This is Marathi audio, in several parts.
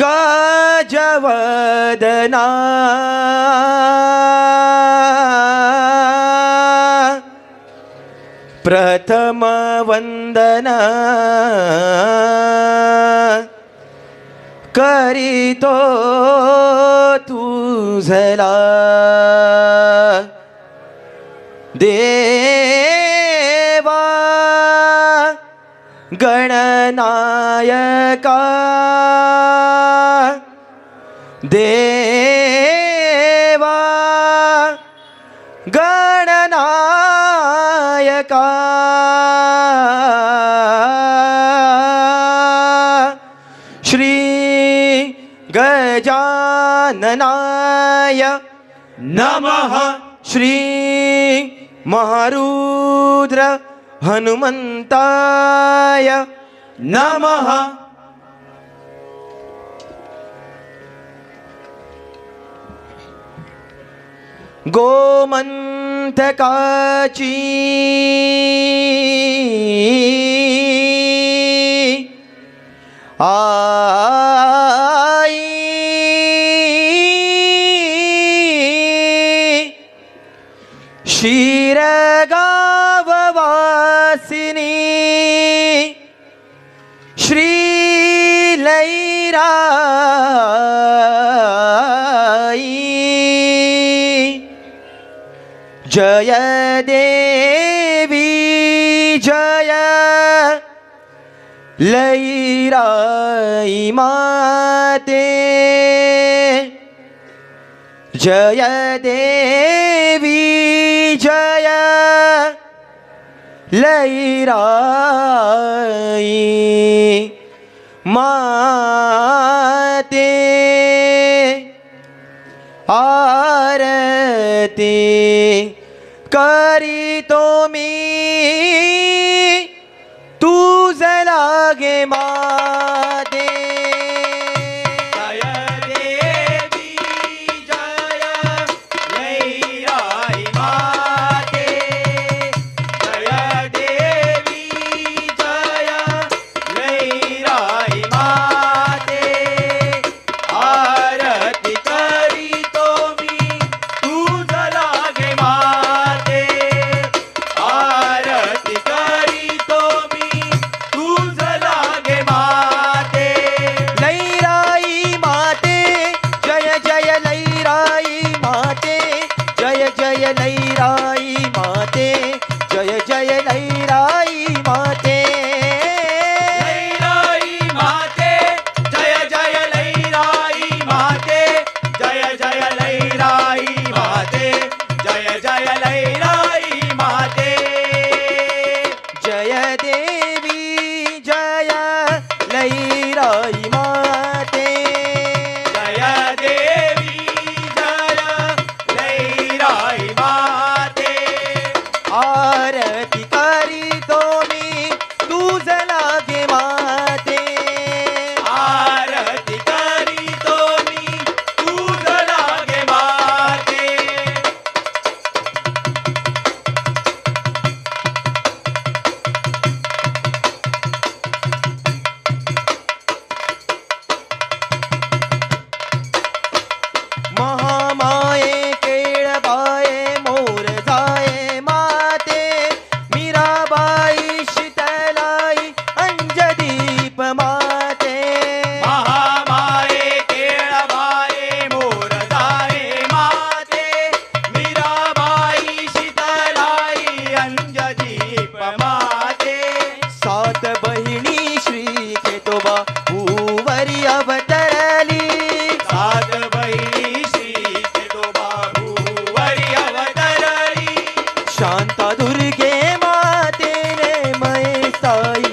गजवदना। प्रथम वंदना करीतो तुझला दे गणनायका। देवा। गणनायका। श्री गजाननाय। नमः। श्री महारुद्र। हनुमंताय नमः। गोमंथकाची आ शिरगाववासिनी श्रीलैराई जय देवी जय लैराई माते जय देवी विजय लैराई माते आरती करी तो मी तुझ लागे आरती करी ದುರ್ಗೆ ಮಾತೇನೆ ಮೈ ಸಾಯಿ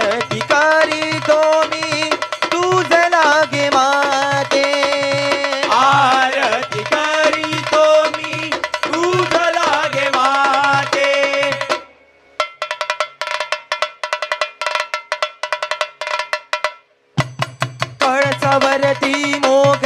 अधिकारी तो मी तुझ लागे माते. आरती करी तो मी तुझ लागे माते. कळसावरती मोग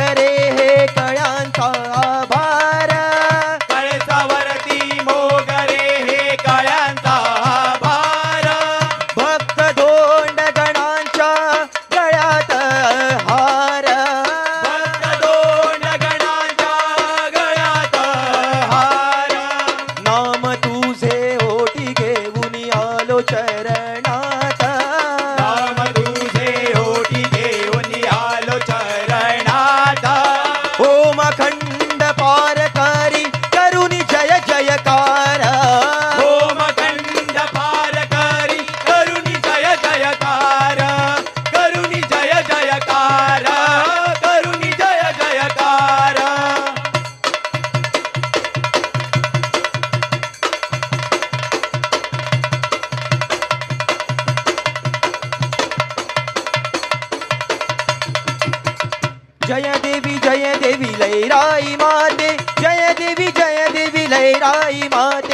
जय देवी जय देवी लय राई माते. जय देवी जय देवी लय राई माते.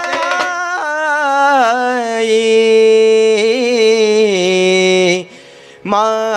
Mom.